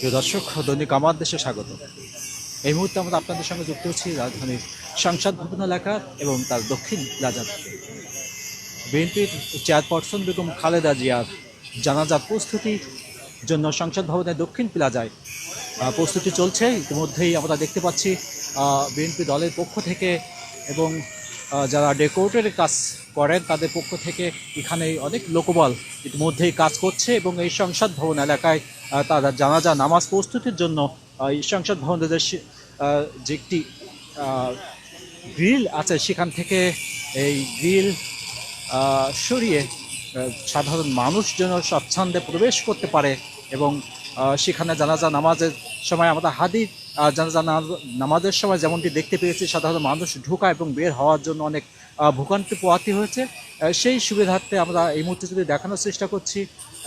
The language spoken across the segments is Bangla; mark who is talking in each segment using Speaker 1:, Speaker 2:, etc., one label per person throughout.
Speaker 1: প্রিয় দর্শক, দৈনিক আমার দেশে স্বাগত। এই মুহূর্তে আমরা আপনাদের সঙ্গে যুক্ত হচ্ছি রাজধানীর সংসদ ভবন এলাকা এবং তার দক্ষিণ থেকে। বিএনপির চেয়ারপারসন বেগম খালেদা জিয়ার জানাজার প্রস্তুতির জন্য সংসদ ভবনের দক্ষিণ প্লাজায় প্রস্তুতি চলছে। ইতিমধ্যেই আমরা দেখতে পাচ্ছি বিএনপি দলের পক্ষ থেকে এবং যারা ডেকোরেটের কাজ করেন তাদের পক্ষ থেকে এখানে অনেক লোকবল ইতিমধ্যেই কাজ করছে এবং এই সংসদ ভবন এলাকায় তারা জানাজা নামাজ প্রস্তুতির জন্য এই সংসদ ভবনের যে যে একটি গ্রিল আছে সেখান থেকে এই গ্রিল সরিয়ে সাধারণ মানুষ যেন স্বচ্ছন্দে প্রবেশ করতে পারে এবং সেখানে জানাজা নামাজের সময় আমাদের হাদি আহ, জানাজা না- নামাজের সময় যেমনটি দেখতে পেয়েছি সাধারণ মানুষ ঢোকা এবং বের হওয়ার জন্য অনেক ভোগান্তি পোয়াতি হয়েছে। সেই সুবিধার্থে আমরা এই মুহূর্তে যদি দেখানোর চেষ্টা করছি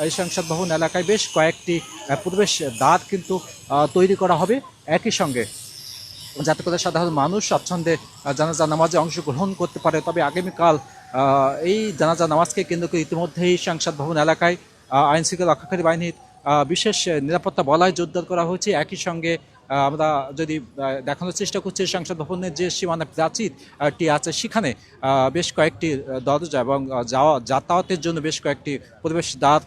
Speaker 1: এই সংসদ ভবন এলাকায় বেশ কয়েকটি প্রবেশ দ্বার কিন্তু তৈরি করা হবে। একই সঙ্গে যাতে করে সাধারণ মানুষ স্বাচ্ছন্দ্যে জানাজা নামাজে অংশগ্রহণ করতে পারে। তবে আগামীকাল এই জানাজা নামাজকে কেন্দ্র করে ইতিমধ্যেই সংসদ ভবন এলাকায় আহ, আইন শৃঙ্খলা রক্ষাকারী বাহিনীর বিশেষ নিরাপত্তা বলায় জোরদার করা হয়েছে। একই সঙ্গে আমরা যদি দেখানোর চেষ্টা করছি সংসদ ভবনের যে সীমানা প্রাচীরটি আছে সেখানে বেশ কয়েকটি দরজা এবং যাওয়া, যাতায়াতের জন্য বেশ কয়েকটি প্রবেশ দ্বার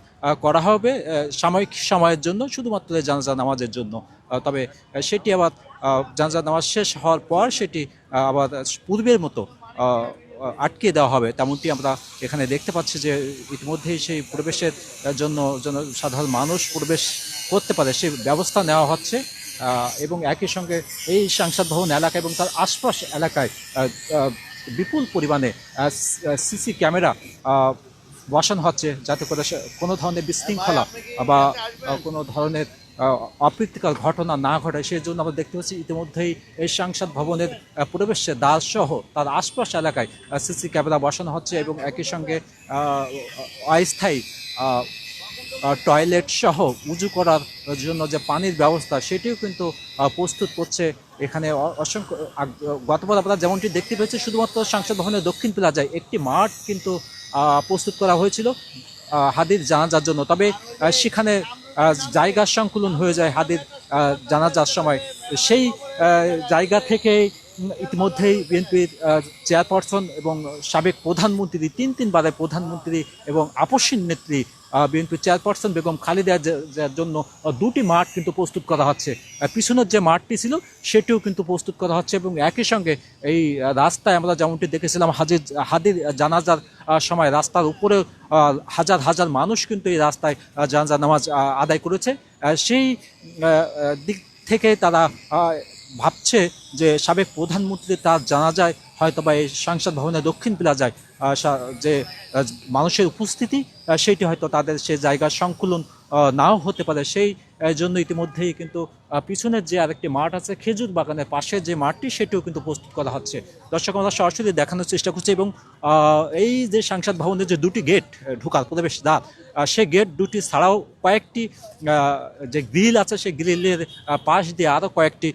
Speaker 1: করা হবে সাময়িক সময়ের জন্য, শুধুমাত্র জানাজা নামাজের জন্য। তবে সেটি আবার জানাজা নামাজ শেষ হওয়ার পর সেটি আবার পূর্বের মতো আটকে দেওয়া হবে। তেমনটি আমরা এখানে দেখতে পাচ্ছি যে, ইতিমধ্যেই সেই প্রবেশের জন্য যেন সাধারণ মানুষ প্রবেশ করতে পারে, সেই ব্যবস্থা নেওয়া হচ্ছে। এবং একই সঙ্গে এই সংসদ ভবন এলাকা এবং তার আশপাশ এলাকায় বিপুল পরিমাণে সিসি ক্যামেরা বসানো হচ্ছে যাতে করে কোনো ধরনের বিশৃঙ্খলা বা কোনো ধরনের অপ্রীতিকর ঘটনা না ঘটে সেই জন্য আমরা দেখতে পাচ্ছি ইতিমধ্যেই এই সংসদ ভবনের প্রবেশে সহ তার আশপাশ এলাকায় সিসি ক্যামেরা বসানো হচ্ছে এবং একই সঙ্গে অস্থায়ী টয়লেট সহ উজু করার জন্য যে পানির ব্যবস্থা, সেটিও কিন্তু প্রস্তুত করছে এখানে অসংখ্য গতবার আমরা যেমনটি দেখতে পেয়েছি, শুধুমাত্র সংসদ ভবনের দক্ষিণ প্লাজায় একটি মাঠ কিন্তু প্রস্তুত করা হয়েছিল হাদির জানাজার জন্য। তবে সেখানে জায়গার সংকুলন হয়ে যায় হাদির জানাজার সময়। সেই জায়গা থেকে ইতিমধ্যেই বিএনপির চেয়ারপারসন এবং সাবেক প্রধানমন্ত্রী, তিন তিনবারের প্রধানমন্ত্রী এবং আপসীন নেত্রী বিএনপির চেয়ারপারসন বেগম খালেদা জন্য দুটি মাঠ কিন্তু প্রস্তুত করা হচ্ছে। পিছনের যে মাঠটি ছিল, সেটিও কিন্তু প্রস্তুত করা হচ্ছে এবং একই সঙ্গে এই রাস্তায় আমরা যেমনটি দেখেছিলাম, হাজির, হাদির জানাজার সময় রাস্তার উপরে হাজার হাজার মানুষ কিন্তু এই রাস্তায় জানাজা, নামাজ আদায় করেছে। সেই দিক থেকে তারা ভাবছে যে সাবেক প্রধানমন্ত্রী তার জানা যায় হয়তো বা এই সংসদ ভবনের দক্ষিণ প্লাজায় যায় যে মানুষের উপস্থিতি সেটি হয়তো তাদের সে জায়গার সংকুলন নাও হতে পারে। সেই জন্য ইতিমধ্যেই কিন্তু পিছনের যে আরেকটি মাঠ আছে, খেজুর বাগানের পাশে যে মাঠটি, সেটিও কিন্তু প্রস্তুত করা হচ্ছে। দর্শক, আমরা সরাসরি দেখানোর চেষ্টা করছি এবং এই যে সংসদ ভবনের যে দুটি গেট ঢোকার প্রবেশ দ্বার সে গেট দুটি ছাড়াও কয়েকটি যে গ্রিল আছে, সেই গ্রিলের পাশ দিয়ে আরও কয়েকটি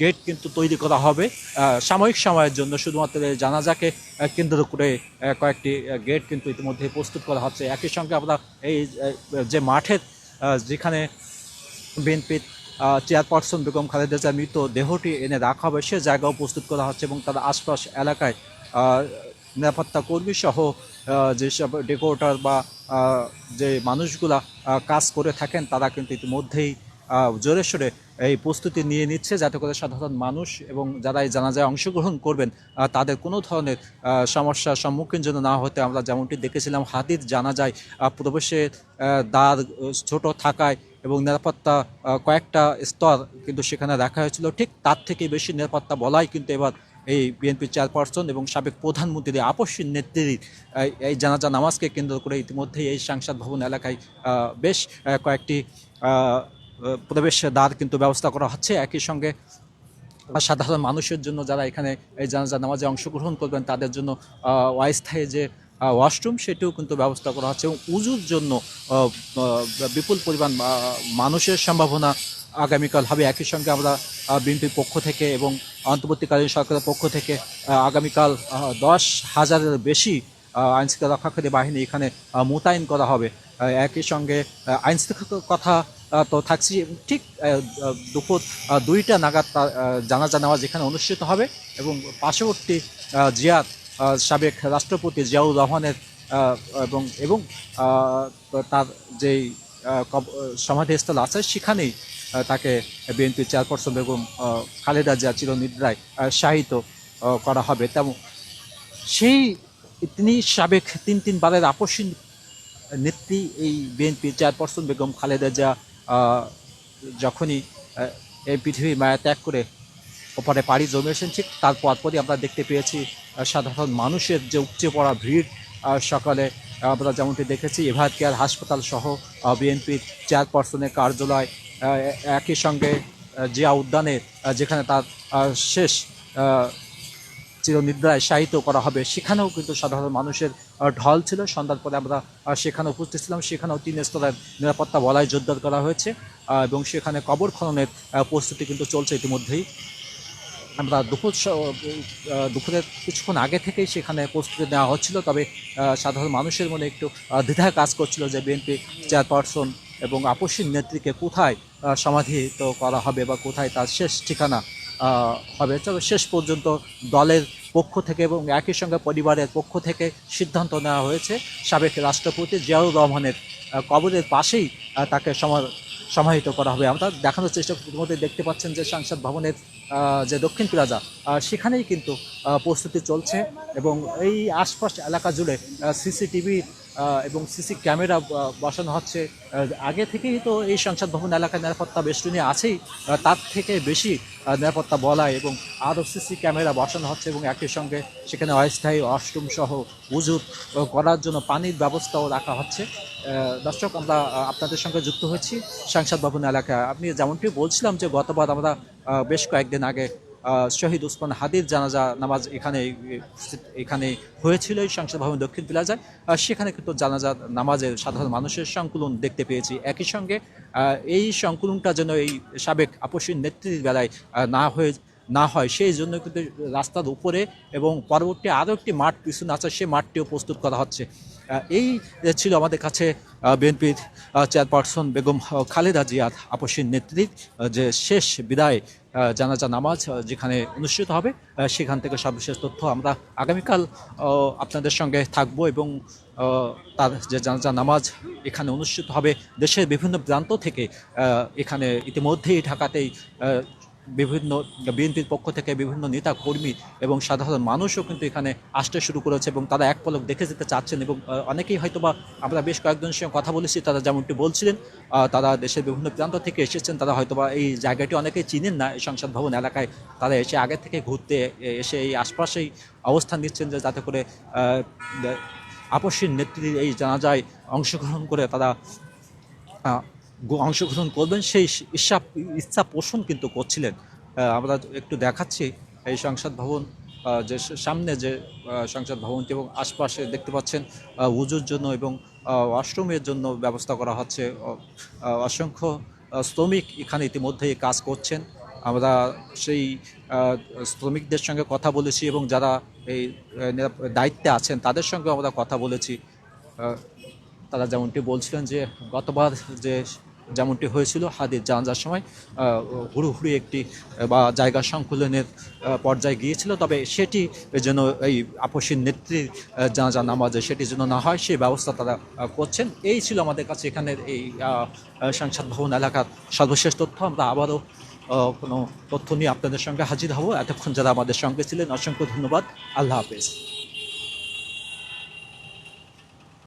Speaker 1: গেট কিন্তু তৈরি করা হবে। সাময়িক সময়ের জন্য শুধুমাত্র জানাজাকে কেন্দ্র করে কয়েকটি গেট কিন্তু ইতিমধ্যে প্রস্তুত করা হচ্ছে। একই সঙ্গে আমরা এই যে মাঠের যেখানে বিএনপির চেয়ারপারসন বেগম খালেদা জিয়ার মৃত দেহটি এনে রাখা হবে, সে জায়গাও প্রস্তুত করা হচ্ছে এবং তার আশপাশ এলাকায় নিরাপত্তা কর্মী সহ যেসব ডেকোরেটর বা যে মানুষগুলা কাজ করে থাকেন, তারা কিন্তু ইতিমধ্যেই জোরে সোরে এই প্রস্তুতি নিয়ে নিচ্ছে যাতে করে সাধারণ মানুষ এবং যারা এই জানাজায় অংশগ্রহণ করবেন তাদের কোনো ধরনের সমস্যার সম্মুখীন যেন না হতে আমরা যেমনটি দেখেছিলাম হাতির জানাজায় আহ, দ্বার ছোট থাকায় এবং নিরাপত্তা কয়েকটা স্তর কিন্তু সেখানে রাখা হয়েছিল। ঠিক তার থেকে বেশি নিরাপত্তা বলাই কিন্তু এবার এই বিএনপি চেয়ারপারসন এবং সাবেক প্রধানমন্ত্রী আপসীন নেত্রীর এই- জানাজা নামাজকে কেন্দ্র করে ইতিমধ্যেই এই সংসদ ভবন এলাকায় বেশ কয়েকটি প্রবেশ দ্বার কিন্তু ব্যবস্থা করা হচ্ছে। একই সঙ্গে সাধারণ মানুষের জন্য যারা এখানে এই জানাজা নামাজে অংশগ্রহণ করবেন তাদের জন্য অস্থায়ী যে ওয়াশরুম সেটিও কিন্তু ব্যবস্থা করা হচ্ছে। এবং উজুর জন্য বিপুল পরিমাণ মানুষের সম্ভাবনা আগামীকাল হবে। একই সঙ্গে আমরা বিএনপির পক্ষ থেকে এবং অন্তর্বর্তীকালীন সরকারের পক্ষ থেকে আগামীকাল দশ হাজারের বেশি আইনশৃঙ্খলা রক্ষাকারী বাহিনী এখানে মোতায়েন করা হবে। একই সঙ্গে আহ, আইনশৃঙ্খলার কথা তো থাকছি ঠিক দুপুর দুইটা নাগাদ জানাজা নামাজ এখানে অনুষ্ঠিত হবে এবং পার্শ্ববর্তী জিয়াদ সাবেক রাষ্ট্রপতি জিয়াউর রহমানের এবং এবং তার যেই সমাধিস্থল আছে সেখানেই তাকে বিএনপি চেয়ারপারসন বেগম খালেদা জিয়া চিরনিদ্রায় শায়িত করা হবে। তেমন সেই তিনি সাবেক তিন তিনবারের আপসী নেত্রী এই বিএনপি চেয়ারপারসন বেগম খালেদা জিয়া যখনই এই পৃথিবী মায়া ত্যাগ করে ওপারে পাড়ি জমিয়েছেন ঠিক তার পরপরই আমরা দেখতে পেয়েছি সাধারণ মানুষের যে উপচে পড়া ভিড় সকালে আমরা যেমনটি দেখেছি, এভার কেয়ার হাসপাতাল সহ বিএনপির চেয়ারপারসনের কার্যালয় একই সঙ্গে জিয়া উদ্যানে যেখানে তার শেষ চিরনিদ্রায় শায়িত করা হবে। সেখানেও কিন্তু সাধারণ মানুষের ঢল ছিল। সন্ধ্যার পরে আমরা সেখানে উপস্থিত ছিলাম। সেখানেও তিন স্তরের নিরাপত্তা বলায় জোরদার করা হয়েছে এবং সেখানে কবর খননের প্রস্তুতি কিন্তু চলছে ইতিমধ্যেই। আমরা দুপুর দুপুরের কিছুক্ষণ আগে থেকেই সেখানে প্রস্তুতি নেওয়া হচ্ছিল তবে সাধারণ মানুষের মনে একটু আহ, দ্বিধা কাজ করছিল যে বিএনপি চেয়ারপারসন এবং আপসীর নেত্রীকে কোথায় সমাধিত করা হবে বা কোথায় তার শেষ ঠিকানা হবে। তবে শেষ পর্যন্ত দলের পক্ষ থেকে এবং একই সঙ্গে পরিবারের পক্ষ থেকে সিদ্ধান্ত নেওয়া হয়েছে। সাবেক রাষ্ট্রপতি জিয়াউর রহমানের কবরের পাশেই তাকে সমা- সমাহিত করা হবে। আমরা দেখানোর চেষ্টা ইতিমধ্যে দেখতে পাচ্ছেন যে সংসদ ভবনের যে দক্ষিণ প্লাজা সেখানেই কিন্তু প্রস্তুতি চলছে এবং এই আশপাশ এলাকা জুড়ে সিসিটিভি এবং সিসি ক্যামেরা বসানো হচ্ছে। আগে থেকেই তো এই সংসদ ভবন এলাকায় নিরাপত্তা বেষ্টনী আছেই। তার থেকে বেশি নিরাপত্তা বলায় এবং আরও সিসি ক্যামেরা বসানো হচ্ছে এবং একই সঙ্গে সেখানে অস্থায়ী ওয়াশরুম সহ উজুর করার জন্য পানির ব্যবস্থাও রাখা হচ্ছে। দর্শক, আমরা আপনাদের সঙ্গে যুক্ত হয়েছি সংসদ ভবন এলাকায়। আপনি যেমনটি বলছিলাম যে গতবার আমরা বেশ কয়েকদিন আগে শহীদ উসমান হাদির জানাজা নামাজ এখানে এখানে হয়েছিল, এই সংসদ ভবন দক্ষিণ প্লাজায়। সেখানে কিন্তু জানাজা নামাজের সাধারণ মানুষের সংকুলন দেখতে পেয়েছি একই সঙ্গে। এই সংকুলনটা যেন এই সাবেক আপসীর নেত্রীর বেলায় না হয়ে, না হয়, সেই জন্য কিন্তু রাস্তার উপরে এবং পরবর্তী আরও একটি মাঠ পিছনে আছে সেই মাঠটিও প্রস্তুত করা হচ্ছে। এই ছিল আমাদের কাছে বিএনপির চেয়ারপারসন বেগম খালেদা জিয়াদ আপসীর নেতৃত্বে যে শেষ বিদায় জানাজা নামাজ যেখানে অনুষ্ঠিত হবে সেখান থেকে সর্বশেষ তথ্য আমরা আগামীকাল আপনাদের সঙ্গে থাকব এবং তার যে জানাজা নামাজ এখানে অনুষ্ঠিত হবে, দেশের বিভিন্ন প্রান্ত থেকে এখানে ইতিমধ্যেই ঢাকাতেই বিভিন্ন, বিএনপির পক্ষ থেকে বিভিন্ন নেতা কর্মী এবং সাধারণ মানুষও কিন্তু এখানে আসতে শুরু করেছে এবং তারা এক পলক দেখে যেতে চাচ্ছেন এবং অনেকেই হয়তোবা আমরা বেশ কয়েকজনের সঙ্গে কথা বলেছি, তারা যেমনটি বলছিলেন তারা দেশের বিভিন্ন প্রান্ত থেকে এসেছেন, তারা হয়তোবা এই জায়গাটি অনেকেই চিনেন না, এই সংসদ ভবন এলাকায় তারা এসে আগে থেকে ঘুরতে এসে এই আশপাশেই অবস্থান নিচ্ছেন যে যাতে করে আপসীর নেত্রীর এই জানাজায় অংশগ্রহণ করে তারা অংশগ্রহণ করবেন, সেই ইচ্ছা ইচ্ছা পোষণ কিন্তু করছিলেন। আমরা একটু দেখাচ্ছি এই সংসদ ভবন যে সামনে যে সংসদ ভবনটি এবং আশপাশে দেখতে পাচ্ছেন উজুর জন্য এবং ওয়াশরুমের জন্য ব্যবস্থা করা হচ্ছে। অসংখ্য শ্রমিক এখানে ইতিমধ্যেই কাজ করছেন। আমরা সেই শ্রমিকদের সঙ্গে কথা বলেছি এবং যারা এই দায়িত্বে আছেন, তাদের সঙ্গে আমরা কথা বলেছি। তারা যেমনটি বলছিলেন যে, গতবার যে যেমনটি হয়েছিল হাদির জানাজার সময় হুড়ুহুড়ি একটি, বা জায়গা সংকুলনের পর্যায়ে গিয়েছিল। তবে সেটি যেন এই আপসীর নেত্রীর জানাজা নামাজে সেটি যেন না হয় সেই ব্যবস্থা তারা করছেন। এই ছিল আমাদের কাছে এখানের এই সংসদ ভবন এলাকার সর্বশেষ তথ্য। আমরা আবারও কোনো তথ্য নিয়ে আপনাদের সঙ্গে হাজির হব। এতক্ষণ যারা আমাদের সঙ্গে ছিলেন, অসংখ্য ধন্যবাদ। আল্লাহ হাফেজ।